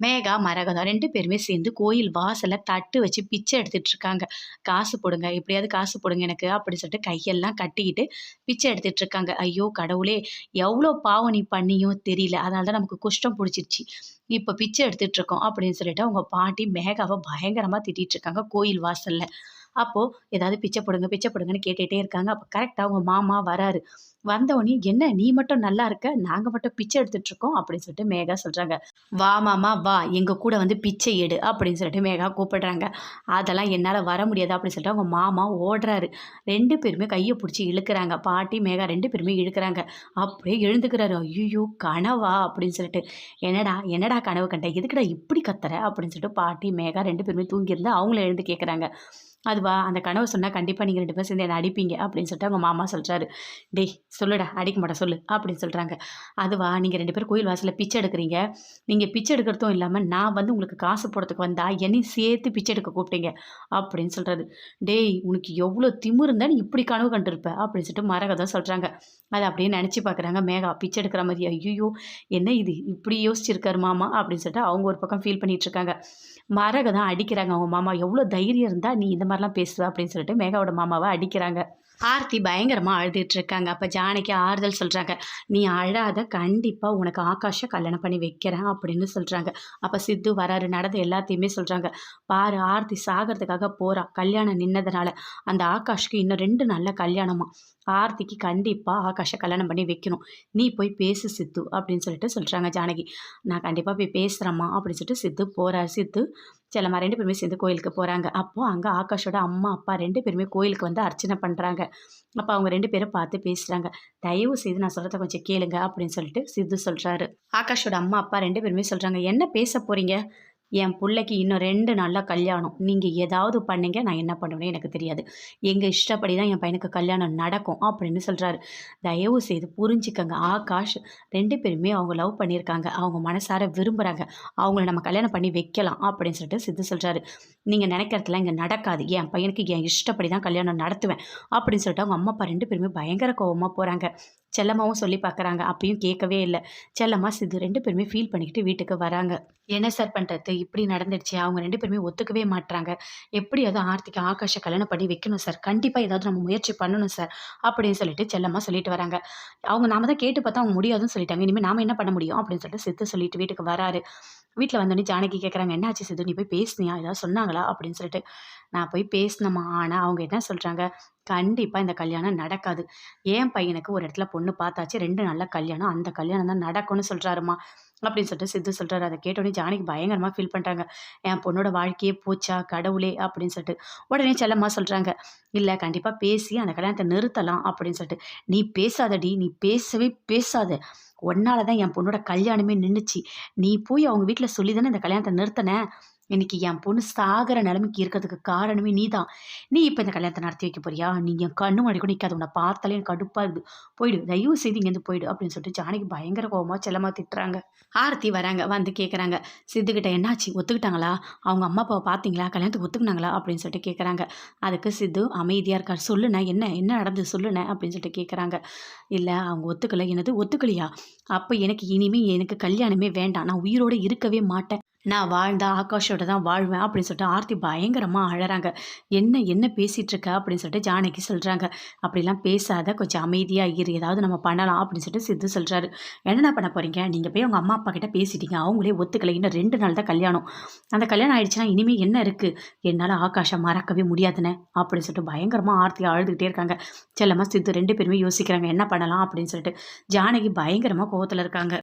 மேகா, மரகதம் ரெண்டு பேருமே சேர்ந்து கோயில் வாசலை தட்டு வச்சு பிச்சை எடுத்துட்டு இருக்காங்க. "காசு போடுங்க. எப்படியாவது காசு போடுங்க எனக்கு" அப்படின்னு சொல்லிட்டு கையெல்லாம் கட்டிக்கிட்டு பிச்சை எடுத்துட்டு இருக்காங்க. ஐயோ கடவுளே! எவ்வளோ பாவம் நீ பண்ணியும் தெரியல. அதனால தான் நமக்கு குஷ்டம் பிடிச்சிருச்சு இப்போ பிச்சை எடுத்துட்டு இருக்கோம் அப்படின்னு சொல்லிட்டு அவங்க பாட்டி மேகாவை பயங்கரமா திட்டிட்டு இருக்காங்க கோயில் வாசல்ல. அப்போது ஏதாவது பிச்சை போடுங்க, பிச்சை போடுங்கன்னு கேட்டுகிட்டே இருக்காங்க. அப்போ கரெக்டாக அவங்க மாமா வராரு. வந்தவொடனே "என்ன நீ மட்டும் நல்லா இருக்க, நாங்கள் மட்டும் பிச்சை எடுத்துட்ருக்கோம் அப்படின்னு சொல்லிட்டு மேகா சொல்கிறாங்க "வா மாமா வா, எங்கள் கூட வந்து பிச்சை எடு" அப்படின்னு சொல்லிட்டு மேகா கூப்பிடுறாங்க. "அதெல்லாம் என்னால் வர முடியாது" அப்படின்னு சொல்லிட்டு அவங்க மாமா ஓடுறாரு. ரெண்டு பேருமே கையை பிடிச்சி இழுக்குறாங்க. பாட்டி, மேகா ரெண்டு பேருமே இழுக்கிறாங்க அப்படியே எழுந்துக்கிறாரு. ஐயோ கனவா?" அப்படின்னு சொல்லிட்டு. "என்னடா என்னடா கனவு கண்ட? எதுக்குடா இப்படி கத்துற?" அப்படின்னு சொல்லிட்டு பாட்டி, மேகா ரெண்டு பேருமே தூங்கியிருந்து அவங்கள எழுந்து கேட்குறாங்க. அது வா அந்த கனவு சொன்னால் கண்டிப்பாக நீங்கள் ரெண்டு பேரும் சேர்ந்து என்னை அடிப்பீங்க" அப்படின்னு சொல்லிட்டு அவங்க மாமா சொல்கிறாரு "டேய் சொல்லுடா, அடிக்க மாட்டேன் சொல்லு" அப்படின்னு சொல்கிறாங்க "அதுவா, நீங்கள் ரெண்டு பேரும் கோயில் வாசலில் பிச்சை எடுக்கிறீங்க. நீங்கள் பிச்சை எடுக்கிறதும் இல்லாமல் நான் வந்து உங்களுக்கு காசு போடுறதுக்கு வந்தால் என்னையும் சேர்த்து பிச்சை எடுக்க கூப்பிட்டீங்க" அப்படின்னு சொல்கிறது "டேய் உனக்கு எவ்வளோ திமிர் இருந்தா நீ இப்படி கனவு கண்டிருப்ப" அப்படின்னு சொல்லிட்டு மரகதம் சொல்கிறாங்க அதை அப்படியே நினச்சி பார்க்குறாங்க மேகா. பிச்சை எடுக்கிற மாதிரி ஐயோ என்ன இது? இப்படி யோசிச்சிருக்காரு மாமா" அப்படின்னு சொல்லிட்டு அவங்க ஒரு பக்கம் ஃபீல் பண்ணிகிட்ருக்காங்க மரக மரகதம் அடிக்கிறாங்க. அவங்க மாமா. எவ்வளோ தைரியம் இருந்தால் நீ இந்த மாதிரிலாம் பேசுவ" அப்படின்னு சொல்லிட்டு மேகாவோட மாமாவை அடிக்கிறாங்க. ஆர்த்தி பயங்கரமாக அழுதுட்டு இருக்காங்க. அப்போ ஜானகி ஆறுதல் சொல்கிறாங்க "நீ அழாத. கண்டிப்பாக உனக்கு ஆகாஷ கல்யாணம் பண்ணி வைக்கிறேன்" அப்படின்னு சொல்கிறாங்க அப்போ சித்து வராரு. நடந்த எல்லாத்தையுமே சொல்கிறாங்க "பாரு ஆர்த்தி சாகிறதுக்காக போகிறா கல்யாணம் நின்னதுனால. அந்த ஆகாஷ்க்கு இன்னும் ரெண்டு நல்ல கல்யாணமா ஆர்த்திக்கு கண்டிப்பாக ஆகாஷ கல்யாணம் பண்ணி வைக்கணும். நீ போய் பேசு சித்து" அப்படின்னு சொல்லிட்டு சொல்கிறாங்க ஜானகி. "நான் கண்டிப்பாக போய் பேசுகிறேம்மா அப்படின்னு சொல்லிட்டு சித்து போகிறார் சித்து, செல்லம்மா ரெண்டு பேருமே சேர்ந்து கோயிலுக்கு போகிறாங்க அப்போ அங்கே ஆகாஷோட அம்மா, அப்பா ரெண்டு பேருமே கோயிலுக்கு வந்து அர்ச்சனை பண்ணுறாங்க அப்போ அவங்க ரெண்டு பேரும் பார்த்து பேசுகிறாங்க "தயவு செய்து நான் சொல்கிறத கொஞ்சம் கேளுங்க" அப்படின்னு சொல்லிட்டு சித்து சொல்கிறாரு ஆகாஷோட அம்மா, அப்பா ரெண்டு பேருமே சொல்கிறாங்க "என்ன பேச போகிறீங்க என் பிள்ளைக்கு இன்னும் ரெண்டு நாளில் கல்யாணம். நீங்கள் ஏதாவது பண்ணீங்க, நான் என்ன பண்ணுவேன்னு எனக்கு தெரியாது. எங்கள் இஷ்டப்படி தான் என் பையனுக்கு கல்யாணம் நடக்கும்" அப்படின்னு சொல்கிறாரு "தயவு செய்து புரிஞ்சுக்கங்க. ஆகாஷ் ரெண்டு பேருமே அவங்க லவ் பண்ணியிருக்காங்க. அவங்க மனசார விரும்புகிறாங்க அவங்கள நம்ம கல்யாணம் பண்ணி வைக்கலாம்" அப்படின்னு சொல்லிட்டு சித்து சொல்கிறாரு நீங்கள் நெனைக்கிறதெல்லாம் இங்கே நடக்காது. என் பையனுக்கு என் இஷ்டப்படி தான் கல்யாணம் நடத்துவேன்" அப்படின்னு சொல்லிட்டு அவங்க அம்மா, அப்பா ரெண்டு பேருமே பயங்கர கோபமாக போகிறாங்க செல்லம்மாவும் சொல்லி பார்க்குறாங்க. அப்பயும் கேட்கவே இல்லை செல்லம்மா, சிது ரெண்டு பேருமே ஃபீல் பண்ணிக்கிட்டு வீட்டுக்கு வராங்க. "என்ன சார் பண்ணுறது இப்படி நடந்துடுச்சு அவங்க ரெண்டு பேருமே ஒத்துக்கவே மாட்றாங்க. "எப்படியாவது ஆர்த்திக்கு ஆகாஷ கல்யாணம் பண்ணி வைக்கணும் சார். கண்டிப்பாக ஏதாவது நம்ம முயற்சி பண்ணணும் சார்" அப்படின்னு சொல்லிட்டு செல்லம்மா சொல்லிட்டு வராங்க. அவங்க நாம தான் கேட்டு பார்த்தா அவங்க முடியாதுன்னு சொல்லிட்டாங்க. இனிமேல் நாம என்ன பண்ண முடியும்? அப்படின்னு சொல்லிட்டு சித்து சொல்லிட்டு வீட்டுக்கு வராரு. வீட்டில் வந்தோடனே ஜானகி கேட்குறாங்க. "என்னாச்சு சித்து? நீ போய் பேசினியா ஏதாவது சொன்னாங்களா?" அப்படின்னு சொல்லிட்டு. "நான் போய் பேசினம்மா ஆனால் அவங்க என்ன சொல்கிறாங்க கண்டிப்பாக இந்த கல்யாணம் நடக்காது. ஏன் பையனுக்கு ஒரு இடத்துல பொண்ணு பார்த்தாச்சு. ரெண்டு நல்ல கல்யாணம். அந்த கல்யாணம் தான் நடக்கும்னு சொல்கிறாருமா அப்படின்னு சொல்லிட்டு சித்து சொல்கிறாரு அதை கேட்டோடனே ஜானிக்கு பயங்கரமாக ஃபீல் பண்ணுறாங்க "என் பொண்ணோட வாழ்க்கையே போச்சா கடவுளே!" அப்படின்னு சொல்லிட்டு. உடனே செல்லம்மா சொல்கிறாங்க இல்லை கண்டிப்பாக பேசி அந்த கல்யாணத்தை நிறுத்தலாம்" அப்படின்னு சொல்லிட்டு. "நீ பேசாதடி. நீ பேசவே பேசாத. உன்னால தான் என் பொண்ணோட கல்யாணமே நின்றுச்சு நீ போய் அவங்க வீட்டில் சொல்லி தானே இந்த கல்யாணத்தை நிறுத்தினேன் இன்னைக்கு என் பொண்ணு சாகிற நிலைமைக்கு இருக்கிறதுக்கு காரணமே நீ தான். நீ இப்போ இந்த கல்யாணத்த நடத்தி வைக்க போறியா? நீ என் கண்ணு முன்னாடி கூட நிற்காது உன்னை பார்த்தாலே எனக்கு கடுப்பாக இருக்குது. போயிடு. தயவு செய்து இங்கேருந்து போயிடு" அப்படின்னு சொல்லிட்டு ஜானகி பயங்கர கோபமாக செல்லமாக திட்டுறாங்க. ஆர்த்தி வராங்க. வந்து கேட்குறாங்க. சித்துக்கிட்ட "என்னாச்சு? ஒத்துக்கிட்டாங்களா? அவங்க அம்மா, அப்பாவை பார்த்தீங்களா? கல்யாணத்துக்கு ஒத்துக்குனாங்களா?" அப்படின்னு சொல்லிட்டு கேட்குறாங்க. அதுக்கு சித்து அமைதியாக இருக்கார் "சொல்லுண்ணே. என்ன என்ன நடந்தது சொல்லுண்ணே" அப்படின்னு சொல்லிட்டு கேட்குறாங்க. இல்லை அவங்க ஒத்துக்கலை "என்னது ஒத்துக்கலையா? அப்போ எனக்கு இனிமேல் எனக்கு கல்யாணமே வேண்டாம். நான் உயிரோடு இருக்கவே மாட்டேன். நான் வாழ்ந்தா ஆகாஷோட தான் வாழ்வேன்" அப்படின்னு சொல்லிட்டு ஆர்த்தி பயங்கரமாக அழறாங்க. "என்ன என்ன பேசிகிட்டு இருக்க?" அப்படின்னு சொல்லிட்டு ஜானகி சொல்கிறாங்க "அப்படிலாம் பேசாத. கொஞ்சம் அமைதியாக இரு. ஏதாவது நம்ம பண்ணலாம்" அப்படின்னு சொல்லிட்டு சித்து சொல்கிறாரு என்னென்ன பண்ண போகிறீங்க நீங்கள் போய் உங்கள் அம்மா, அப்பா கிட்ட பேசிட்டீங்க. அவங்களே ஒத்துக்கலை இன்னும் ரெண்டு நாள் தான் கல்யாணம். அந்த கல்யாணம் ஆயிடுச்சுன்னா இனிமே என்ன இருக்குது என்னால் ஆகாஷை மறக்கவே முடியாதுனே அப்படின்னு சொல்லிட்டு பயங்கரமாக ஆர்த்தி அழுதுகிட்டே இருக்காங்க. செல்லம்மா, சித்து ரெண்டு பேருமே யோசிக்கிறாங்க. என்ன பண்ணலாம் அப்படின்னு சொல்லிட்டு. ஜானகி பயங்கரமாக கோவத்தில் இருக்காங்க.